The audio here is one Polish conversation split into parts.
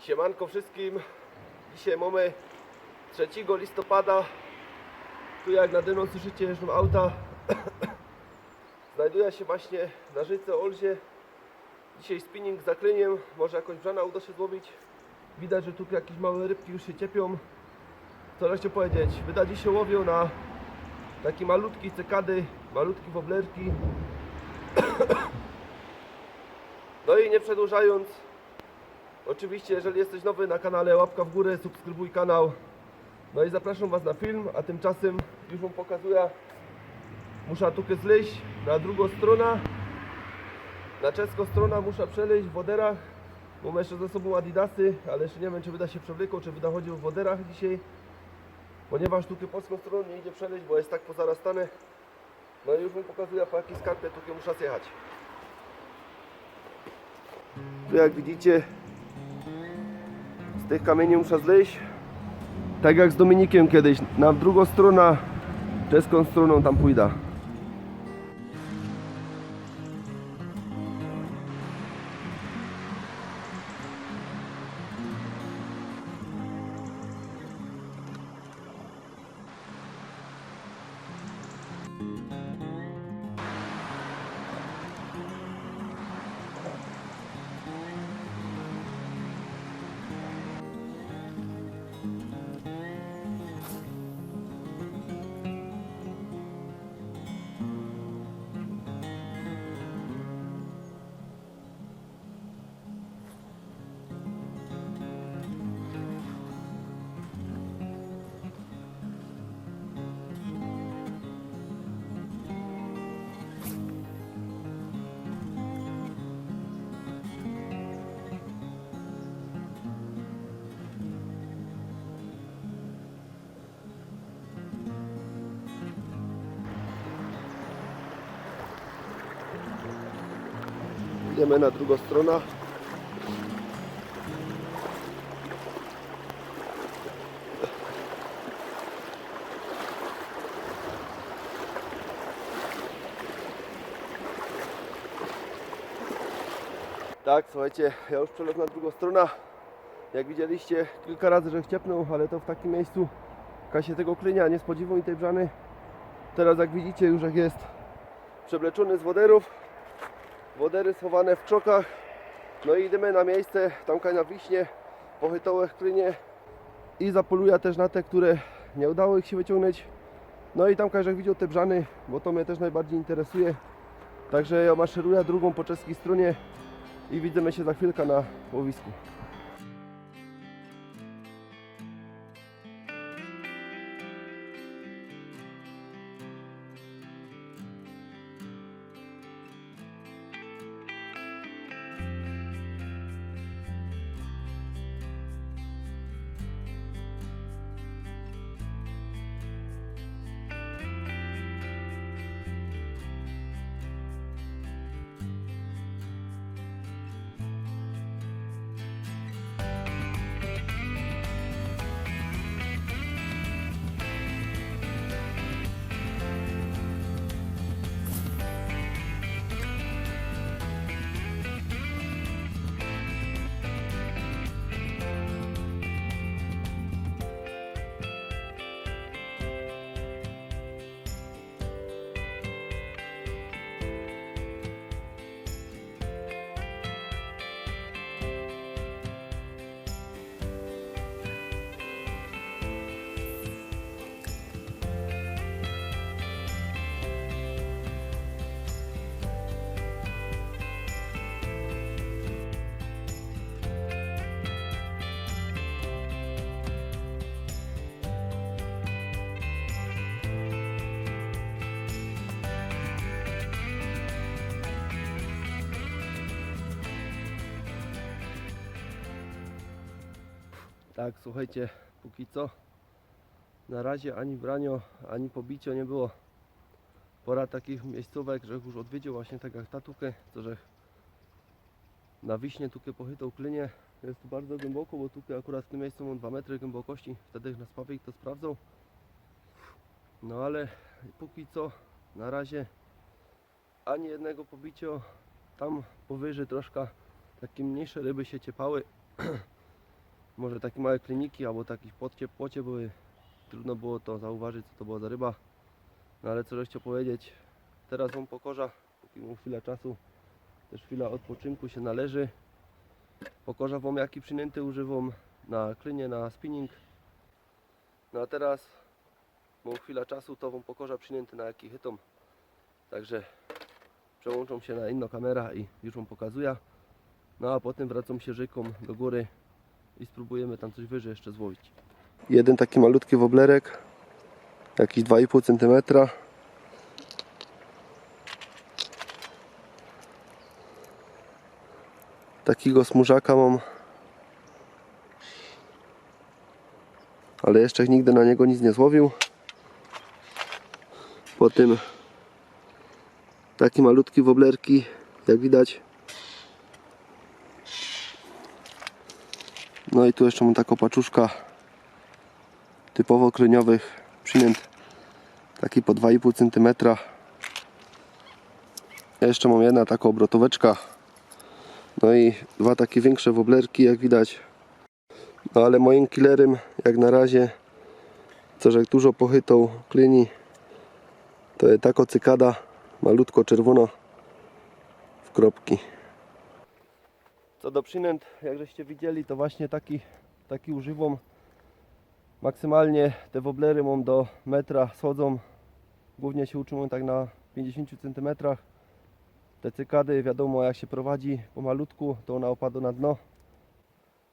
Siemanko wszystkim. Dzisiaj mamy 3 listopada. Tu jak na dyno słyszycie jeżdżą auta. Znajduję się właśnie na rzece Olzie. Dzisiaj spinning z zakleniem. Może jakąś brzana uda się złowić. Widać, że tu jakieś małe rybki już się ciepią. Co jeszcze powiedzieć? Wyda dzisiaj łowią na takie malutkie cekady, malutkie woblerki. No i nie przedłużając, Oczywiście, jeżeli jesteś nowy na kanale, łapka w górę, subskrybuj kanał. No i zapraszam Was na film, a tymczasem już Wam pokazuję. Muszę tu zleźć na drugą stronę. Na czeską stronę muszę przeleźć w woderach. Mam jeszcze ze sobą adidasy, ale jeszcze nie wiem, czy wyda się przewlekło, czy wyda chodził w woderach dzisiaj. Ponieważ tu polską stroną nie idzie przeleźć, bo jest tak pozarastane. No i już Wam pokazuję, po jakiej skarpie tu muszę zjechać. Tu jak widzicie, tych kamieni muszę zleźć. Tak jak z Dominikiem kiedyś, na drugą stronę, czeską stroną tam pójdę. Idziemy na drugą stronę. Tak, słuchajcie, ja już przelot na drugą stronę. Jak widzieliście, kilka razy, że chciepnął, ale to w takim miejscu Kasie tego klenia nie spodziewał i tej brzany. Teraz jak widzicie już jak jest przewleczony z woderów, wodery schowane w krzokach. No i idziemy na miejsce, tam na wiśnie, pochytołe klynie i zapoluję też na te, które nie udało ich się wyciągnąć. No i tam jak widział te brzany, bo to mnie też najbardziej interesuje. Także ja maszeruję drugą po czeskiej stronie i widzimy się za chwilkę na łowisku. Tak, słuchajcie, póki co na razie ani branio, ani pobicio nie było. Pora takich miejscówek, że już odwiedził właśnie tak jak tatukę, co że na wiśnie tukę pochytał klynie. Jest tu bardzo głęboko, bo tukę akurat w tym miejscu mam 2 metry głębokości. Wtedy na spawik to sprawdzą. No ale póki co na razie ani jednego pobicio. Tam powyżej troszkę takie mniejsze ryby się ciepały. może takie małe kliniki albo takie płocie, płocie były. Trudno było to zauważyć, co to była za ryba. No ale co żeś powiedzieć, teraz on pokorza, póki mu chwila czasu, też chwila odpoczynku się należy. Pokorza wam jaki przynęty używam na klinie, na spinning. No a teraz mam chwila czasu, to wam pokorza przynęty na jaki chytom. Także przełączą się na inną kamerę i już wam pokazuję. No a potem wracam się rzeką do góry i spróbujemy tam coś wyżej jeszcze złowić. Jeden taki malutki woblerek, jakiś 2,5 cm. Takiego smużaka mam. Ale jeszcze nigdy na niego nic nie złowił. Po tym takie malutkie woblerki, jak widać. No i tu jeszcze mam taką paczuszka typowo kleniowych przynęt. Taki po 2,5 cm. Jeszcze mam jedna taką obrotóweczka. No i dwa takie większe woblerki, jak widać. No ale moim killerem, jak na razie, co że dużo pochytą klini, to jest tako cykada, malutko czerwono w kropki. Co do przynęt, jak żeście widzieli, to właśnie taki, taki używam. Maksymalnie te woblery mam do metra schodzą. Głównie się utrzymują tak na 50 cm. Te cykady, wiadomo jak się prowadzi pomalutku, to ona opada na dno.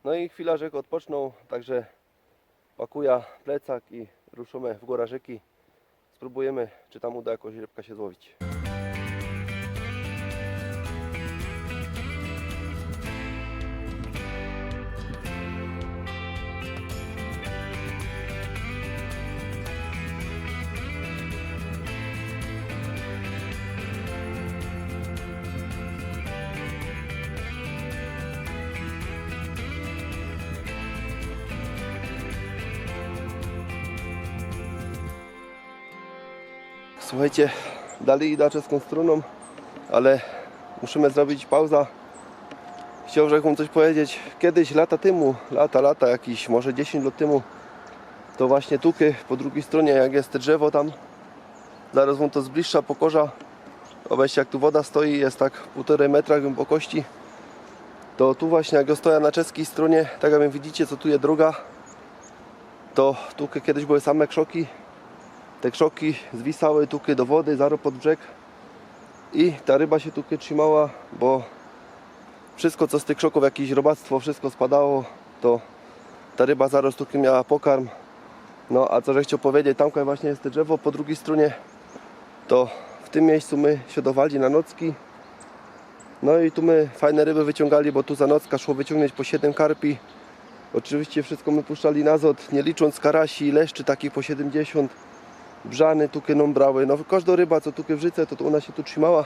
No i chwila rzek odpoczną, także pakuję plecak i ruszymy w górę rzeki. Spróbujemy, czy tam uda jakoś rybka się złowić. Słuchajcie, dalej idę czeską stroną, ale musimy zrobić pauza. Chciałbym wam coś powiedzieć. Kiedyś, lata temu, lata, lata, jakieś może 10 lat temu, to właśnie tuky po drugiej stronie, jak jest te drzewo tam, zaraz wam to z bliższa pokorza. Obejście jak tu woda stoi, jest tak półtorej metra głębokości. To tu właśnie, jak ja stoję na czeskiej stronie, tak jak widzicie, co tu jest droga, to tu kiedyś były same krzoki, te krzoki zwisały tuky do wody, zaro pod brzeg i ta ryba się tuky trzymała, bo wszystko co z tych krzoków, jakieś robactwo, wszystko spadało, to ta ryba zaraz tuky miała pokarm. No a co że chciał powiedzieć, tam właśnie jest to drzewo, po drugiej stronie to w tym miejscu my siodowali na nocki. No i tu my fajne ryby wyciągali, bo tu za nocka szło wyciągnąć po 7 karpi. Oczywiście wszystko my puszczali na zot, nie licząc karasi, leszczy takich po 70 brzany tukę nam brały. No każda ryba co tukę w życe, to, to ona się tu trzymała,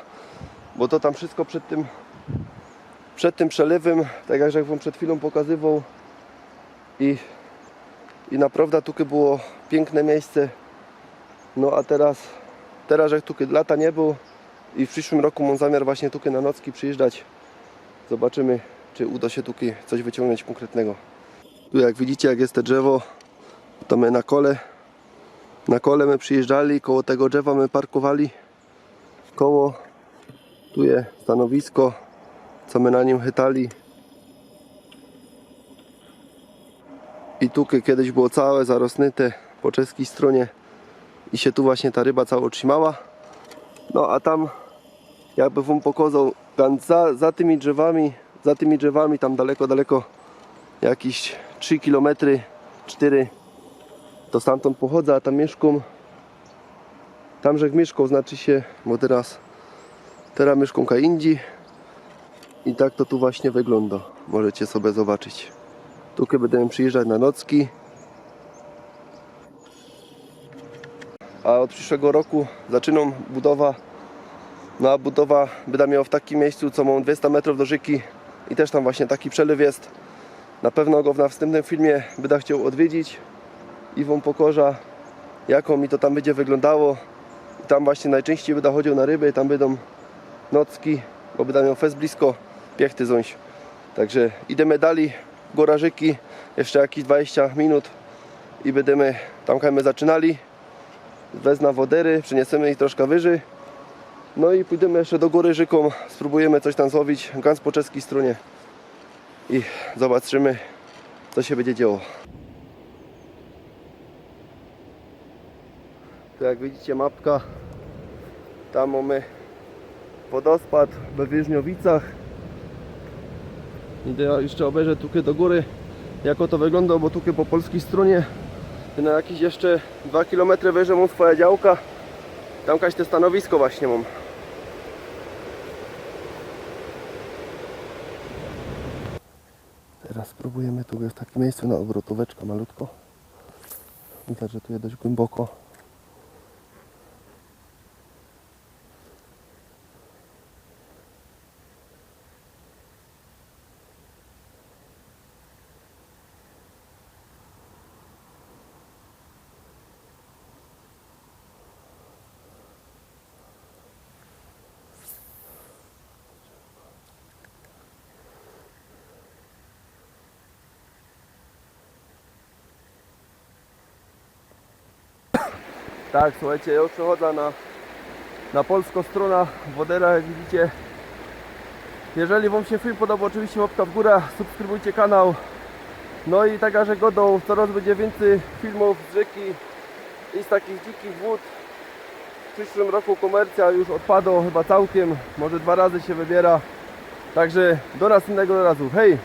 bo to tam wszystko przed tym przed tym przelewem, tak jak wam przed chwilą pokazywał i, i naprawdę tukę było piękne miejsce. No a teraz teraz jak tukę lata nie było i w przyszłym roku mam zamiar właśnie tukę na nocki przyjeżdżać. Zobaczymy czy uda się tukę coś wyciągnąć konkretnego. Tu jak widzicie jak jest to drzewo, to my na kole na kole my przyjeżdżali, koło tego drzewa my parkowali. Koło tu jest stanowisko, co my na nim chytali. I tu kiedyś było całe zarosnyte po czeskiej stronie i się tu właśnie ta ryba cała trzymała. No a tam jakby wam pokazał za, za tymi drzewami, za tymi drzewami tam daleko, daleko jakieś 3 km, 4 to stamtąd pochodzę, a tam mieszkam. Tam, że mieszkał, znaczy się, bo teraz, teraz mieszkam ka Indii. I tak to tu właśnie wygląda. Możecie sobie zobaczyć. Tu kiedy będę przyjeżdżać na nocki. A od przyszłego roku zaczynam budowa. No a budowa będę miał w takim miejscu, co mam 200 metrów do rzeki. I też tam właśnie taki przelew jest. Na pewno go w następnym filmie będę chciał odwiedzić i wam pokorza jaką mi to tam będzie wyglądało I tam właśnie najczęściej będę chodził na ryby tam będą nocki bo będę miał fest blisko piechty ząś także idziemy dalej Gorażyki, jeszcze jakieś 20 minut i będziemy tam kajmy zaczynali. Wezna wodery, przyniesiemy ich troszkę wyżej. No i pójdziemy jeszcze do góry rzeką, spróbujemy coś tam złowić, gans po czeskiej stronie i zobaczymy co się będzie działo. Tu jak widzicie mapka, tam mamy wodospad we Wieżniowicach. Idę jeszcze obejrzę tukę do góry, jak to wygląda, bo tukę po polskiej stronie. Na jakieś jeszcze 2 km wyżej mam swoja działka. Tam jakaś te stanowisko właśnie mam. Teraz spróbujemy, tu jest takie miejsce na obrotóweczka malutko. Widać, że tu jest dość głęboko. Tak, słuchajcie, ja już przechodzę na, na polską stronę Wodera, jak widzicie. Jeżeli Wam się film podobał, oczywiście łapka w górę, subskrybujcie kanał. No i taka, że godą coraz będzie więcej filmów z rzeki i z takich dzikich wód. W przyszłym roku komercja już odpadła chyba całkiem, może dwa razy się wybiera. Także do następnego razu. Hej!